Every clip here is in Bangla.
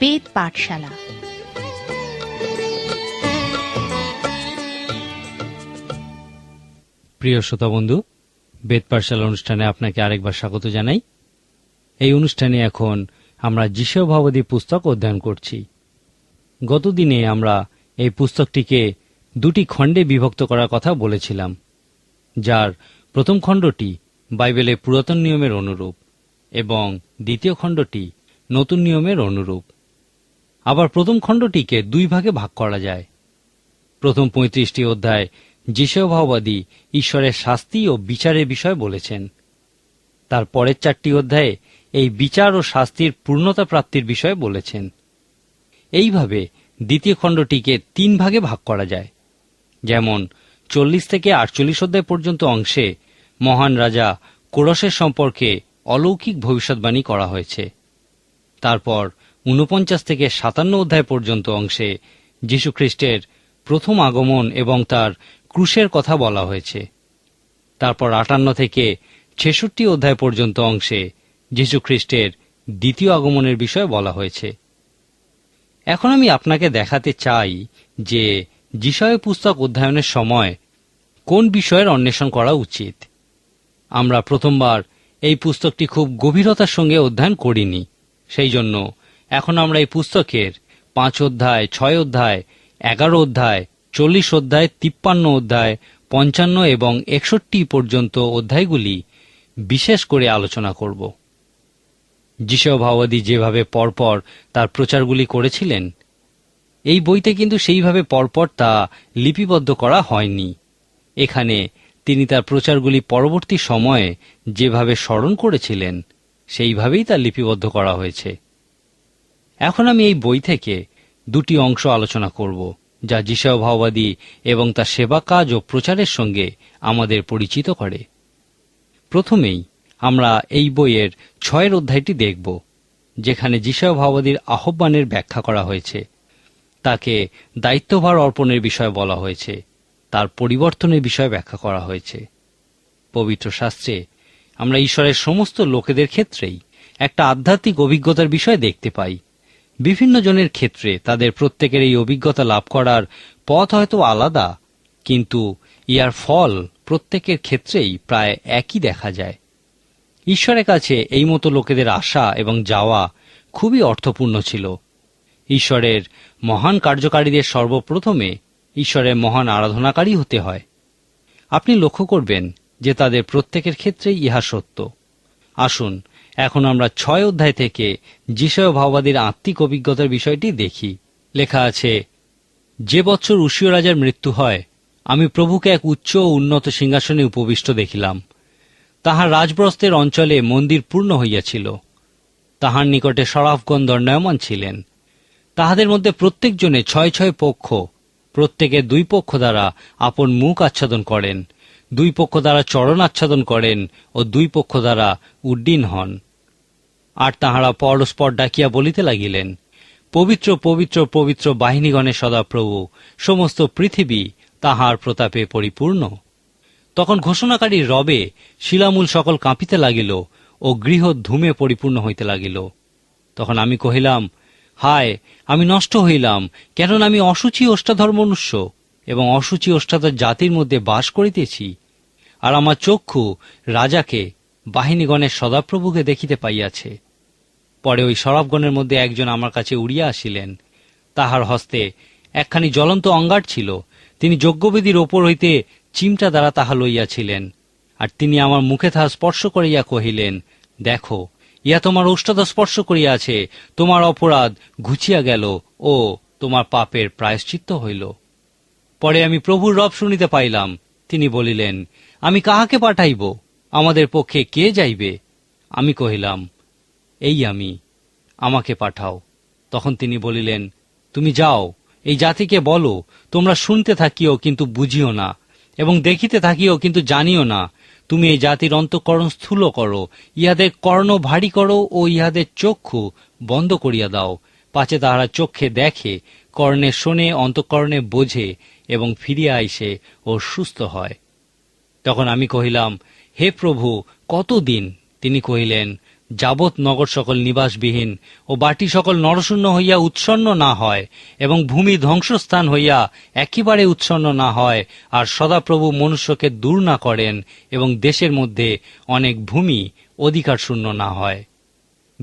বেদ পাঠশালা। প্রিয় শ্রোতা বন্ধু, বেদ পাঠশালা অনুষ্ঠানে আপনাকে আরেকবার স্বাগত জানাই। এই অনুষ্ঠানে এখন আমরা যিশয় ভাবদী পুস্তক অধ্যয়ন করছি। গতদিনে আমরা এই পুস্তকটিকে দুটি খণ্ডে বিভক্ত করার কথা বলেছিলাম, যার প্রথম খণ্ডটি বাইবেলের পুরাতন নিয়মের অনুরূপ এবং দ্বিতীয় খণ্ডটি নতুন নিয়মের অনুরূপ। আবার প্রথম খণ্ডটিকে দুই ভাগে ভাগ করা যায়। প্রথম পঁয়ত্রিশটি অধ্যায় যিশয়ভাববাদী ঈশ্বরের শাস্তি ও বিচারের বিষয় বলেছেন। তার পরের চারটি অধ্যায়ে এই বিচার ও শাস্তির পূর্ণতা প্রাপ্তির বিষয়ে বলেছেন। এইভাবে দ্বিতীয় খণ্ডটিকে তিন ভাগে ভাগ করা যায়। যেমন চল্লিশ থেকে আটচল্লিশ অধ্যায় পর্যন্ত অংশে মহান রাজা কোরসের সম্পর্কে অলৌকিক ভবিষ্যৎবাণী করা হয়েছে। তারপর ঊনপঞ্চাশ থেকে সাতান্ন অধ্যায় পর্যন্ত অংশে যীশুখ্রিস্টের প্রথম আগমন এবং তার ক্রুশের কথা বলা হয়েছে। তারপর আটান্ন থেকে ছেষট্টি অধ্যায় পর্যন্ত অংশে যীশুখ্রিস্টের দ্বিতীয় আগমনের বিষয়ে বলা হয়েছে। এখন আমি আপনাকে দেখাতে চাই যে যিশয় পুস্তক অধ্যয়নের সময় কোন বিষয়ের অন্বেষণ করা উচিত। আমরা প্রথমবার এই পুস্তকটি খুব গভীরতার সঙ্গে অধ্যয়ন করিনি, সেই জন্য এখন আমরা এই পুস্তকের পাঁচ অধ্যায়, ছয় অধ্যায়, এগারো অধ্যায়, চল্লিশ অধ্যায়, তিপ্পান্ন অধ্যায়, পঞ্চান্ন এবং একষট্টি পর্যন্ত অধ্যায়গুলি বিশেষ করে আলোচনা করব। যিশয় যেভাবে পরপর তার প্রচারগুলি করেছিলেন, এই বইতে কিন্তু সেইভাবে পরপর তা লিপিবদ্ধ করা হয়নি। এখানে তিনি তার প্রচারগুলি পরবর্তী সময়ে যেভাবে স্মরণ করেছিলেন, সেইভাবেই তা লিপিবদ্ধ করা হয়েছে। এখন আমি এই বই থেকে দুটি অংশ আলোচনা করব, যা যিশয় ভাওবাদী এবং তার সেবা কাজ ও প্রচারের সঙ্গে আমাদের পরিচিত করে। প্রথমেই আমরা এই বইয়ের ছয়ের অধ্যায়টি দেখব, যেখানে যিশয় ভাওবাদীর আহ্বানের ব্যাখ্যা করা হয়েছে। তাকে দায়িত্বভার অর্পণের বিষয়ে বলা হয়েছে, তার পরিবর্তনের বিষয়ে ব্যাখ্যা করা হয়েছে। পবিত্র শাস্ত্রে আমরা ঈশ্বরের সমস্ত লোকেদের ক্ষেত্রেই একটা আধ্যাত্মিক অভিজ্ঞতার বিষয় দেখতে পাই। বিভিন্ন জনের ক্ষেত্রে তাদের প্রত্যেকের এই অভিজ্ঞতা লাভ করার পথ হয়তো আলাদা, কিন্তু ইয়ার ফল প্রত্যেকের ক্ষেত্রেই প্রায় একই দেখা যায়। ঈশ্বরের কাছে এই মতো লোকেদের আসা এবং যাওয়া খুবই অর্থপূর্ণ ছিল। ঈশ্বরের মহান কার্যকারীদের সর্বপ্রথমে ঈশ্বরের মহান আরাধনাকারী হতে হয়। আপনি লক্ষ্য করবেন যে তাদের প্রত্যেকের ক্ষেত্রেই ইহা সত্য। আসুন এখন আমরা ছয় অধ্যায় থেকে যিশয় ভাওবাদীর আত্মিক অভিজ্ঞতার বিষয়টি দেখি। লেখা আছে, যে বছর উশীয় রাজার মৃত্যু হয়, আমি প্রভুকে এক উচ্চ ও উন্নত সিংহাসনে উপবিষ্ট দেখিলাম। তাহার রাজব্রস্তের অঞ্চলে মন্দির পূর্ণ হইয়াছিল। তাহার নিকটে সরাফগণ দণ্ডায়মান ছিলেন। তাহাদের মধ্যে প্রত্যেকজনে ছয় ছয় পক্ষ, প্রত্যেকে দুই পক্ষ দ্বারা আপন মুখ আচ্ছাদন করেন, দুই পক্ষ দ্বারা চরণ আচ্ছাদন করেন ও দুই পক্ষ দ্বারা উড্ডীন হন। আর তাহারা পরস্পর ডাকিয়া বলিতে লাগিলেন, পবিত্র পবিত্র পবিত্র বাহিনীগণের সদাপ্রভু, সমস্ত পৃথিবী তাহার প্রতাপে পরিপূর্ণ তখন ঘোষণাকারী রবে শিলামূল সকল কাঁপিতে লাগিল ও গৃহ ধূমে পরিপূর্ণ হইতে লাগিল। তখন আমি কহিলাম, হায়, আমি নষ্ট হইলাম, কেননা আমি অসুচি ওষ্ঠাধর মনুষ্য এবং অসুচি ওষ্ঠাধর জাতির মধ্যে বাস করিতেছি। আর আমার চক্ষু রাজাকে বাহিনীগণের সদাপ্রভুকে দেখিতে পাইয়াছে। পরে ওই সরবগণের মধ্যে একজন আমার কাছে উড়িয়া আসিলেন। তাহার হস্তে একখানি জ্বলন্ত অঙ্গার ছিল। তিনি যজ্ঞবেদীর ওপর হইতে চিমটা দ্বারা তাহা লইয়াছিলেন। আর তিনি আমার মুখে তাহা স্পর্শ করিয়া কহিলেন, দেখো ইয়া তোমার ওষ্ঠাদা স্পর্শ করিয়াছে। তোমার অপরাধ ঘুচিয়া গেল ও তোমার পাপের প্রায়শ্চিত্ত হইল। পরে আমি প্রভুর রব শুনিতে পাইলাম। তিনি বলিলেন, আমি কাহাকে পাঠাইব? আমাদের পক্ষে কে যাইবে? আমি কহিলাম, এই আমি, আমাকে পাঠাও। তখন তিনি বলিলেন, তুমি যাও, এই জাতিকে বলো, তোমরা শুনতে থাকিও কিন্তু বুঝিও না, এবং দেখিতে থাকিও কিন্তু জানিও না, তুমি এই জাতির অন্তঃকরণ স্থূল করো, ইহাদের কর্ণ ভারী করো ও ইহাদের চক্ষু বন্ধ করিয়া দাও, পাছে তাহারা চক্ষে দেখে, কর্ণে শোনে, অন্তঃকরণে বোঝে, এবং ফিরিয়া আইসে ও সুস্থ হয়। তখন আমি কহিলাম হে প্রভু, কতদিন? তিনি কহিলেন, যাবৎ নগর সকল নিবাসবিহীন ও বাটি সকল নরশূন্য হইয়া উৎসন্ন না হয় এবং ভূমি ধ্বংসস্থান হইয়া একেবারে উৎসন্ন না হয়, আর সদাপ্রভু মনুষ্যকে দূর না করেন এবং দেশের মধ্যে অনেক ভূমি অধিকার শূন্য না হয়।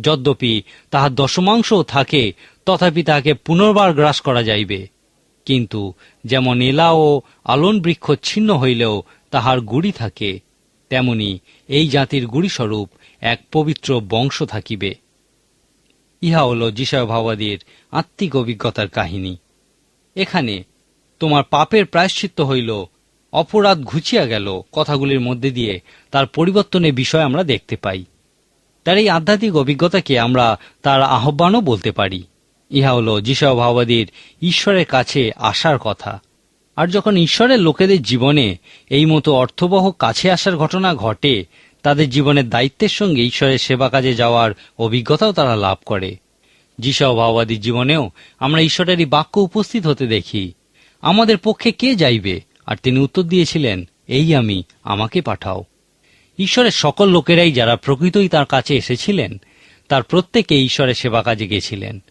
যদ্যপি তাহার দশমাংশও থাকে, তথাপি তাহাকে পুনর্বার গ্রাস করা যাইবে। কিন্তু যেমন এলা ও আলন বৃক্ষ ছিন্ন হইলেও তাহার গুড়ি থাকে তেমনি এই জাতির গুড়িস্বরূপ এক পবিত্র বংশ থাকিবে। ইহা হল যিশয় ভাবাদীর আত্মিক অভিজ্ঞতার কাহিনী। এখানে তোমার পাপের প্রায়শ্চিত্ত হইল, অপরাধ ঘুচিয়া গেল কথাগুলির মধ্যে দিয়ে তার পরিবর্তনের বিষয় আমরা দেখতে পাই। তার এই আধ্যাত্মিক অভিজ্ঞতাকে আমরা তার আহ্বানও বলতে পারি। ইহা হল যিশয় ভাবাদীর ঈশ্বরের কাছে আসার কথা। আর যখন ঈশ্বরের লোকেদের জীবনে এই মতো অর্থবহ কাছে আসার ঘটনা ঘটে, তাদের জীবনের দায়িত্বের সঙ্গে ঈশ্বরের সেবা কাজে যাওয়ার অভিজ্ঞতাও তারা লাভ করে। যিশাও ভাওবাদীর জীবনেও আমরা ঈশ্বরের এই বাক্য উপস্থিত হতে দেখি। আমাদের পক্ষে কে যাইবে? আর তিনি উত্তর দিয়েছিলেন, এই আমি, আমাকে পাঠাও। ঈশ্বরের সকল লোকেরাই যারা প্রকৃতই তার কাছে এসেছিলেন, তার প্রত্যেকে ঈশ্বরের সেবা কাজে গেছিলেন।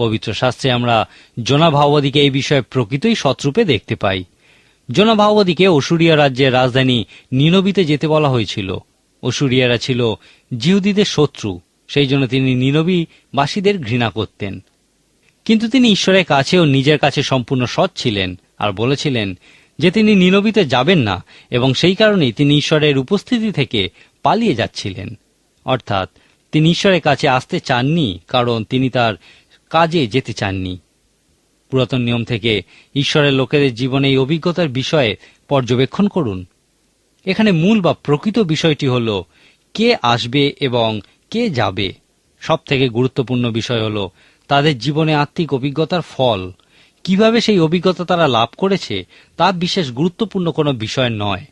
পবিত্র শাস্ত্রে আমরা জোনা ভাওবাদীকে এই বিষয়ে প্রকৃতই শত্রূপে দেখতে পাই। জোনা ভাওবাদীকে অসুরিয়া রাজ্যের রাজধানী নিনবিতে যেতে বলা হয়েছিল। অসুরিয়ারা ছিল জিহুদীদের শত্রু, সেই জন্য তিনি নিনবীবাসীদের ঘৃণা করতেন। কিন্তু তিনি ঈশ্বরের কাছেও নিজের কাছে সম্পূর্ণ সৎ ছিলেন আর বলেছিলেন যে তিনি নিনবিতে যাবেন না এবং সেই কারণেই তিনি ঈশ্বরের উপস্থিতি থেকে পালিয়ে যাচ্ছিলেন। অর্থাৎ তিনি ঈশ্বরের কাছে আসতে চাননি, কারণ তিনি তার কাজে যেতে চাননি। পুরাতন নিয়ম থেকে ঈশ্বরের লোকেদের জীবনে এই অভিজ্ঞতার বিষয়ে পর্যবেক্ষণ করুন। এখানে মূল বা প্রকৃত বিষয়টি হল, কে আসবে এবং কে যাবে? সব থেকে গুরুত্বপূর্ণ বিষয় হল, তাদের জীবনে আত্মিক অভিজ্ঞতার ফল। কীভাবে সেই অভিজ্ঞতা তারা লাভ করেছে, তা বিশেষ গুরুত্বপূর্ণ কোনো বিষয় নয়।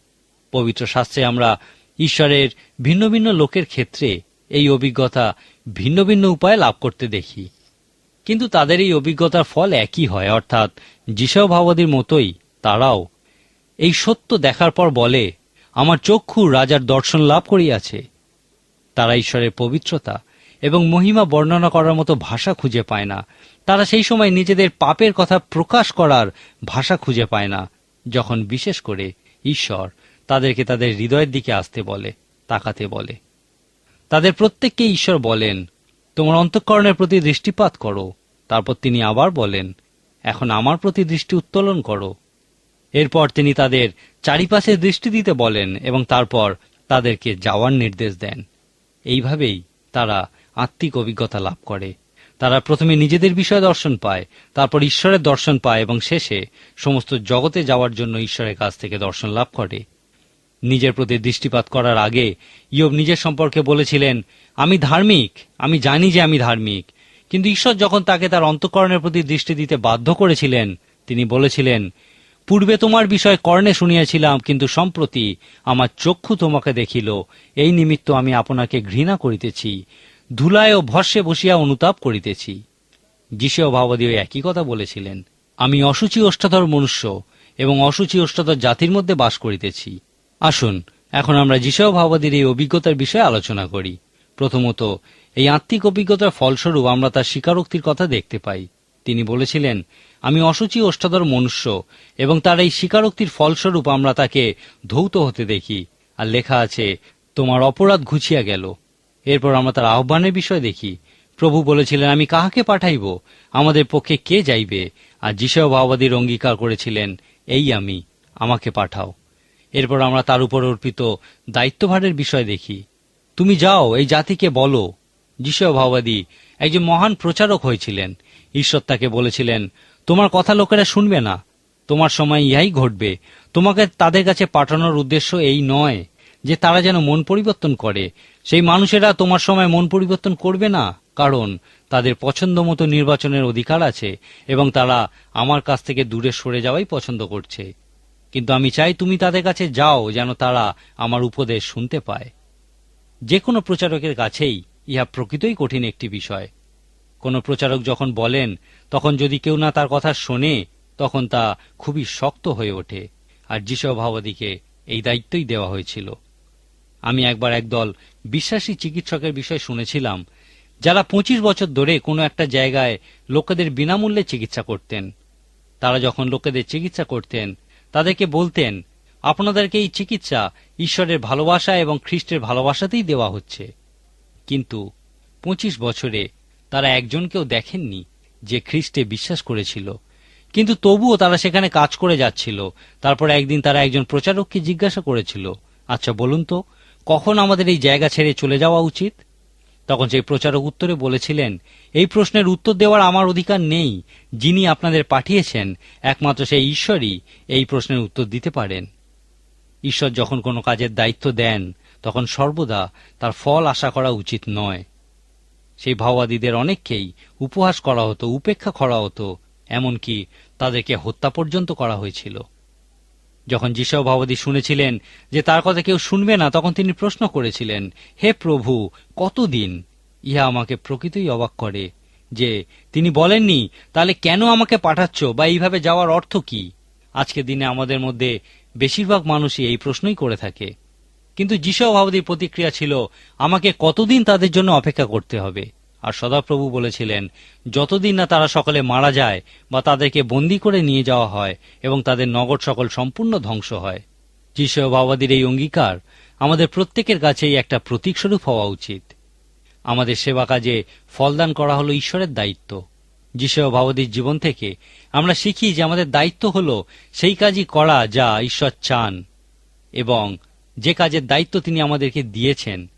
পবিত্র শাস্ত্রে আমরা ঈশ্বরের ভিন্ন ভিন্ন লোকের ক্ষেত্রে এই অভিজ্ঞতা ভিন্ন ভিন্ন উপায়ে লাভ করতে দেখি। কিন্তু তাদের এই অভিজ্ঞতার ফল একই হয়, অর্থাৎ যিশাও ভাবাদীর মতোই তারাও। এই সত্য দেখার পর বলে, আমার চক্ষু রাজার দর্শন লাভ করিয়াছে। তারা ঈশ্বরের পবিত্রতা এবং মহিমা বর্ণনা করার মতো ভাষা খুঁজে পায় না। তারা সেই সময় নিজেদের পাপের কথা প্রকাশ করার ভাষা খুঁজে পায় না, যখন বিশেষ করে ঈশ্বর তাদেরকে তাদের হৃদয়ের দিকে আসতে বলে, তাকাতে বলে। তাদের প্রত্যেককে ঈশ্বর বলেন তোমার অন্তঃকরণের প্রতি দৃষ্টিপাত করো। তারপর তিনি আবার বলেন, এখন আমার প্রতি দৃষ্টি উত্তোলন করো। এরপর তিনি তাদের চারিপাশে দৃষ্টি দিতে বলেন এবং তারপর তাদেরকে যাওয়ার নির্দেশ দেন। এইভাবেই তারা আত্মিক অভিজ্ঞতা লাভ করে। তারা প্রথমে নিজেদের বিষয়ে দর্শন পায়, তারপর ঈশ্বরের দর্শন পায় এবং শেষে সমস্ত জগতে যাওয়ার জন্য ঈশ্বরের কাছ থেকে দর্শন লাভ করে। নিজের প্রতি দৃষ্টিপাত করার আগে ইয়ব নিজের সম্পর্কে বলেছিলেন, আমি ধার্মিক, আমি জানি যে আমি ধার্মিক। কিন্তু ঈশ্বর যখন তাকে তার অন্তঃকরণের প্রতি দৃষ্টি দিতে বাধ্য করেছিলেন, তিনি বলেছিলেন, পূর্বে তোমার বিষয় কর্ণে শুনিয়াছিলাম, কিন্তু সম্প্রতি আমার চক্ষু তোমাকে দেখিল। এই নিমিত্ত আমি আপনাকে ঘৃণা করিতেছি, ধুলায় ও ভস্যে বসিয়া অনুতাপ করিতেছি। যিশু ভাবাদীয় একই কথা বলেছিলেন, আমি অসুচি অষ্টাধর মনুষ্য এবং অসুচি অষ্টাধর জাতির মধ্যে বাস করিতেছি। আসুন, এখন আমরা যিশু ভাবাদীর এই অভিজ্ঞতার বিষয়ে আলোচনা করি। প্রথমত, এই আত্মিক অভিজ্ঞতার ফলস্বরূপ আমরা তার স্বীকারোক্তির কথা দেখতে পাই। তিনি বলেছিলেন, আমি অসুচি অষ্টাদর মনুষ্য, এবং তার এই স্বীকারোক্তির ফলস্বরূপ আমরা তাকে ধৌত হতে দেখি। আর লেখা আছে, তোমার অপরাধ ঘুচিয়া গেল। এরপর আমরা তার আহ্বানের বিষয় দেখি। প্রভু বলেছিলেন, আমি কাহাকে পাঠাইব? আমাদের পক্ষে কে যাইবে? আর যিশয় ভাবাদীর অঙ্গীকার করেছিলেন, এই আমি, আমাকে পাঠাও। এরপর আমরা তার উপর অর্পিত দায়িত্বভারের বিষয় দেখি। তুমি যাও, এই জাতিকে বলো। যিশয় ভাওবাদী একজন মহান প্রচারক হয়েছিলেন। ঈশ্বর তাকে বলেছিলেন, তোমার কথা লোকেরা শুনবে না। তোমার সময় ইহাই ঘটবে। তোমাকে তাদের কাছে পাঠানোর উদ্দেশ্য এই নয় যে তারা যেন মন পরিবর্তন করে। সেই মানুষেরা তোমার সময় মন পরিবর্তন করবে না, কারণ তাদের পছন্দ মতো নির্বাচনের অধিকার আছে এবং তারা আমার কাছ থেকে দূরে সরে যাওয়াই পছন্দ করছে। কিন্তু আমি চাই তুমি তাদের কাছে যাও যেন তারা আমার উপদেশ শুনতে পায়। যে কোনো প্রচারকের কাছেই ইহা প্রকৃতই কঠিন একটি বিষয়। কোনো প্রচারক যখন বলেন, তখন যদি কেউ না তার কথা শোনে, তখন তা খুবই শক্ত হয়ে ওঠে, আর যিশু ভাবাদিকে এই দায়িত্বই দেওয়া হয়েছিল। আমি একবার একদল বিশ্বাসী চিকিৎসকের বিষয় শুনেছিলাম, যারা পঁচিশ বছর ধরে কোনো একটা জায়গায় লোকেদের বিনামূল্যে চিকিৎসা করতেন। তারা যখন লোকেদের চিকিৎসা করতেন তাদেরকে বলতেন, আপনাদেরকে এই চিকিৎসা ঈশ্বরের ভালোবাসা এবং খ্রিস্টের ভালোবাসাতেই দেওয়া হচ্ছে। কিন্তু পঁচিশ বছরে তারা একজনকেও দেখেননি যে খ্রিস্টে বিশ্বাস করেছিল। কিন্তু তবুও তারা সেখানে কাজ করে যাচ্ছিল। তারপর একদিন তারা একজন প্রচারককে জিজ্ঞাসা করেছিল আচ্ছা বলুন তো, কখন আমাদের এই জায়গা ছেড়ে চলে যাওয়া উচিত? তখন সেই প্রচারক উত্তরে বলেছিলেন, এই প্রশ্নের উত্তর দেওয়ার আমার অধিকার নেই। যিনি আপনাদের পাঠিয়েছেন, একমাত্র সেই ঈশ্বরই এই প্রশ্নের উত্তর দিতে পারেন। ঈশ্বর যখন কোনো কাজের দায়িত্ব দেন, তখন সর্বদা তার ফল আশা করা উচিত নয়। সেই ভাওয়াদীদের অনেককেই উপহাস করা হতো, উপেক্ষা করা হতো, এমনকি তাদেরকে হত্যা পর্যন্ত করা হয়েছিল। যখন যিশাও ভাবাদী শুনেছিলেন যে তার কথা কেউ শুনবে না, তখন তিনি প্রশ্ন করেছিলেন, হে প্রভু, কতদিন ইহা আমাকে প্রকৃতই অবাক করে যে তিনি বলেননি, তাহলে কেন আমাকে পাঠাচ্ছ বা এইভাবে যাওয়ার অর্থ কি? আজকে দিনে আমাদের মধ্যে বেশিরভাগ মানুষই এই প্রশ্নই করে থাকে। কিন্তু যিশাও ভাবাদীর প্রতিক্রিয়া ছিল, আমাকে কতদিন তাদের জন্য অপেক্ষা করতে হবে? আর সদাপ্রভু বলেছিলেন, যতদিন না তারা সকলে মারা যায় বা তাদেরকে বন্দি করে নিয়ে যাওয়া হয় এবং তাদের নগর সকল সম্পূর্ণ ধ্বংস হয় যিশয় বাবাদির এই অঙ্গীকার আমাদের প্রত্যেকের কাছেই একটা প্রতীকস্বরূপ হওয়া উচিত। আমাদের সেবা কাজে ফলদান করা হলো ঈশ্বরের দায়িত্ব। যিশয় ভাবাদির জীবন থেকে আমরা শিখি যে আমাদের দায়িত্ব হলো সেই কাজই করা যা ঈশ্বর চান এবং যে কাজের দায়িত্ব তিনি আমাদেরকে দিয়েছেন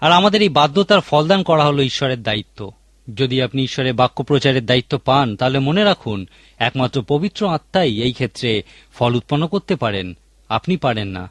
আর আমাদের এই বাধ্যতার ফলদান করা হলো ঈশ্বরের দায়িত্ব। যদি আপনি ঈশ্বরের বাক্য প্রচারের দায়িত্ব পান, তাহলে মনে রাখুন, একমাত্র পবিত্র আত্মাই এই ক্ষেত্রে ফল উৎপন্ন করতে পারেন। আপনি পারেন না।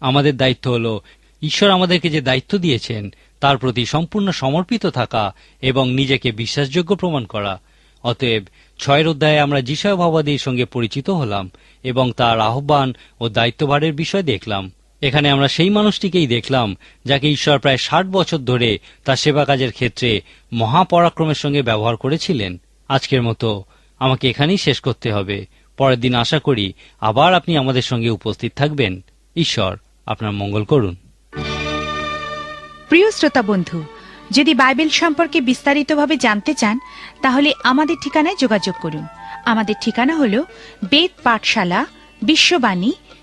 আমাদের দায়িত্ব হল, ঈশ্বর আমাদেরকে যে দায়িত্ব দিয়েছেন, তার প্রতি সম্পূর্ণ সমর্পিত থাকা এবং নিজেকে বিশ্বাসযোগ্য প্রমাণ করা। অতএব, ছয়ের অধ্যায়ে আমরা যিশয় ভাবাদীর সঙ্গে পরিচিত হলাম এবং তার আহ্বান ও দায়িত্বভারের বিষয় দেখলাম। এখানে আমরা সেই মানুষটিকেই দেখলাম, যাকে ঈশ্বর প্রায় ষাট বছর ধরে তার সেবা কাজের ক্ষেত্রে মহাপরাক্রমের সঙ্গে ব্যবহার করেছিলেন। আজকের মতো আমাকে এখানেই শেষ করতে হবে। পরের দিন আশা করি আবার আপনি আমাদের সঙ্গে উপস্থিত থাকবেন। ঈশ্বর আপনার মঙ্গল করুন। প্রিয় শ্রোতা বন্ধু, যদি বাইবেল সম্পর্কে বিস্তারিতভাবে জানতে চান, তাহলে আমাদের ঠিকানায় যোগাযোগ করুন। আমাদের ঠিকানা হল বেদ পাঠশালা, বিশ্ববাণী